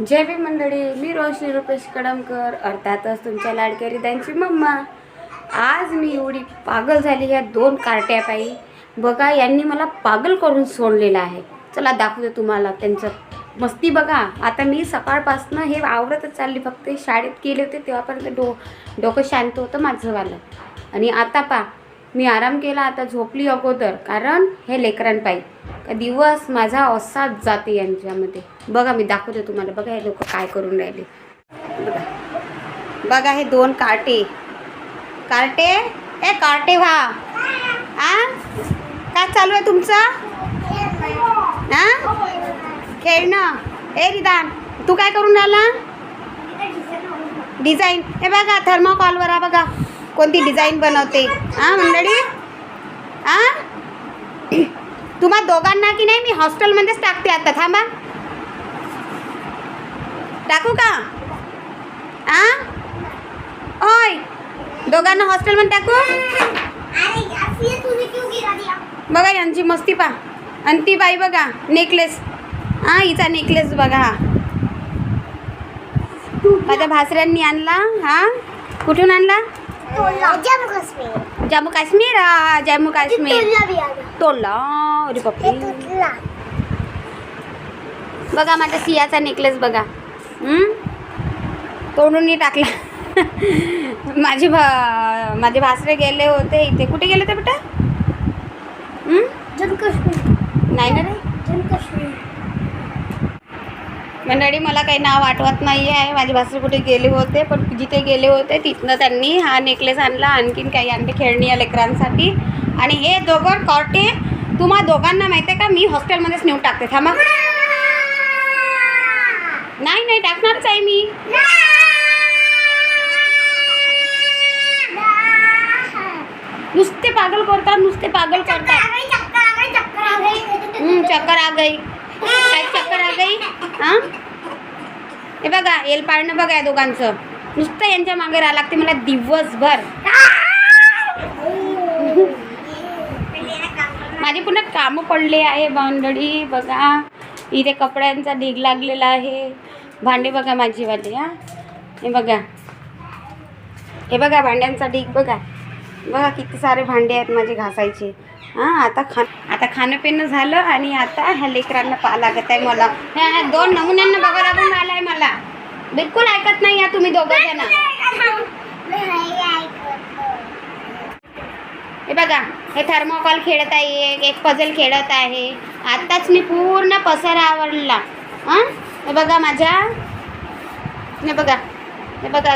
जय भी मंडळी मी रोशनी रुपेश कडमकर अर्थातच तुमच्या लाडक्या रिदांची मम्मा. आज मी एवढी पागल झाली ह्या दोन कार्ट्यापायी बघा यांनी मला पागल करून सोडलेलं आहे. चला दाखवते तुम्हाला त्यांचं मस्ती बघा. आता मी सकाळपासनं हे आवरतच चालली. फक्त शाळेत गेले होते तेव्हापर्यंत डो डोकं शांत होतं माझंवालं आणि आता पा मी आराम केला आता झोपली अगोदर. कारण हे लेकरांपायी का दिवस माझा असाच जाते यांच्यामध्ये. बघा मी दाखवते तुम्हाला. बघा हे लोक काय करून राहिले. बघा. बघा हे दोन कार्टे. कार्टे? ए कार्टे व्हा. आ? काय चालू आहे तुमचं? हा खेळणं. ए रिदान तू काय करून राहिला? डिझाईन. हे बघा थर्माकॉलवर हा बघा. कोणती डिझाईन बनवते. हा मंडळी? तुम्हा दोघांना की नाही मी हॉस्टेलमध्येच टाकते आता थांबा. टाकू का? आ? ओय दोघांना हॉस्टेलमध्ये टाकू? बघा यांची मस्ती पा आणि ती बाई बघा नेकलेस. हा हिचा नेकलेस बघा. हा माझ्या भासऱ्यांनी आणला हा? कुठून आणला? जम्मू काश्मीर हा जम्मू काश्मीर. तोडला अरे बापरे. बघा माझ्या सियाचा नेकलेस बघा? तोडून टाकला. माझे भा माझे भासरे गेले होते इथे. कुठे गेले ते बेटा? हं? नाही ना रे? मंडळी मला काही नाव आठवत नाही आहे माझे भासरे कुठे गेले होते पण जिथे गेले होते तिथनं त्यांनी हा नेकलेस आणला. आणखीन काही आणले खेळणी या लेकरांसाठी. आणि हे दोघं कॉटे तुम्हा दोघांना माहिती आहे का? मी हॉस्टेलमध्येच नेऊन टाकते. थांबा. नाही नाही टाकणारच आहे मी. नुसते पागल करतात नुसते पागल करतात. चक्कर आ गई. काय आ गई हां? हे बघा एल पाळणं बघा या दोघांचं. नुसतं यांच्या मागे राहा लागते मला दिवसभर. माझे पुन्हा कामं पडले आहे मंडळी बघा. इथे कपड्यांचा ढीग लागलेला आहे. भांडे बघा माझीवाले हा? हे बघा. हे बघा भांड्यांचा ढीग बघा. बघा किती सारे भांडे आहेत माझे घासायचे. हां आता खा आता खाणं पिणं झालं आणि आता ह्या लेकरांना पा लागत आहे मला. ह्या दोन नमुन्यांना बघा लागून राहिलं आहे मला. बिलकुल ऐकत नाही या तुम्ही दोघं जण. हे बघा हे थर्मोकॉल खेळत आहे एक एक पझल खेळत आहे. आत्ताच मी पूर्ण पसारा आवडला हां? हे बघा माझ्या. हे बघा हे बघा.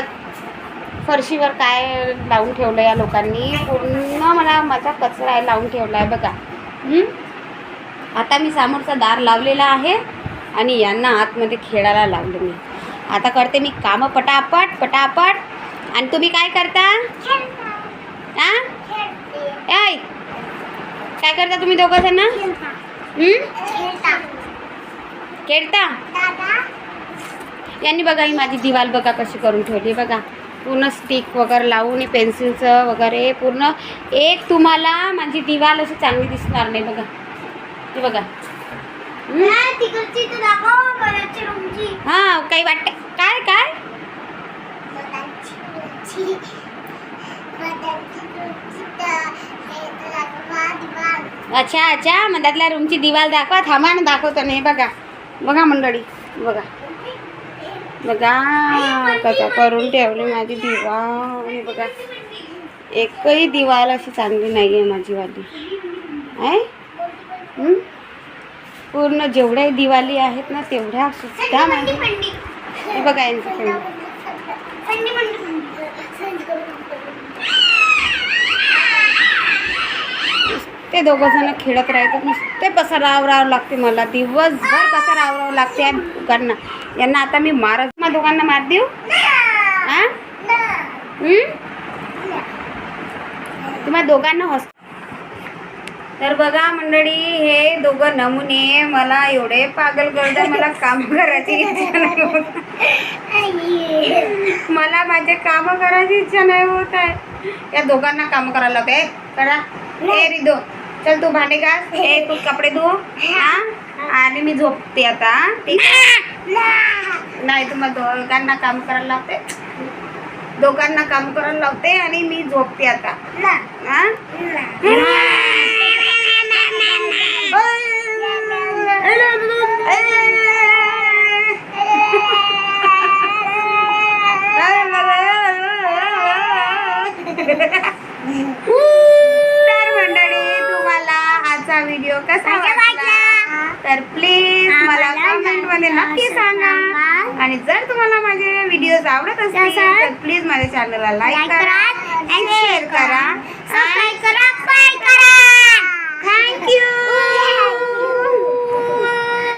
फरशीवर काय लावून ठेवलं या लोकांनी? पूर्ण मला माझा कचरा आहे लावून ठेवला आहे बघा? आता मी समोरचा दार लावलेला आहे आणि यांना आतमध्ये खेळायला लावलं मी. आता करते मी कामं पटापट पटापट. आणि तुम्ही काय करता? हां ऐ काय करता तुम्ही दोघं जण? खेळता. यांनी बघा ही माझी दिवाल बघा कशी करून ठेवली बघा. पूर्ण स्टिक वगैरे लावून पेन्सिलचं वगैरे पूर्ण एक तुम्हाला माझी दिवाल अशी चांगली दिसणार नाही बघा. हे बघा. हं? हां काही वाटतं काय काय? अच्छा अच्छा मधातल्या रूमची दिवाल दाखवा थांबा ना दाखवतो ना हे बघा. बघा मंडळी बघा. बघा कसं करून ठेवली माझी दिवाल हे बघा एकही दिवाल अशी चांगली नाही आहे माझी वाली. आहे? पूर्ण जेवढ्या दिवाली आहेत ना तेवढ्या सुद्धा माझी हे बघा यांचं ते दोघं जण खेळत राहतात नुसते पसारा आवरावं लागते मला. दिवसभर पसारा आवरावं लागते दोघांना. यांना आता मी मारत मग दोघांना मार देऊ हा हं? तुम्हा दोघांना हॉस तर बघा मंडळी हे दोघं नमुने मला एवढे पागल करतात मला काम करायची इच्छा नाही होत. मला माझे काम करायची इच्छा नाही होत आहे. या दोघांना काम करायला लावते. करा ए रिदो. चल तू भांडे घास. ए तू कपडे धु. हा? आणि मी झोपते आता. ठीक आहे नाही तुम्हाला दोघांना काम करायला लावते. दोघांना काम करायला लावते आणि मी झोपते आता. हा? तर मंडळी तुम्हाला आजचा व्हिडिओ कसा वाटला? तर प्लीज मला कमेंटमध्ये नक्की सांगा. आणि जर तुम्हाला माझे व्हिडिओज आवडत असतील तर प्लीज माझ्या चॅनलला लाईक करा आणि शेअर करा. सबस्क्राईब करा बाय करा. थँक्यू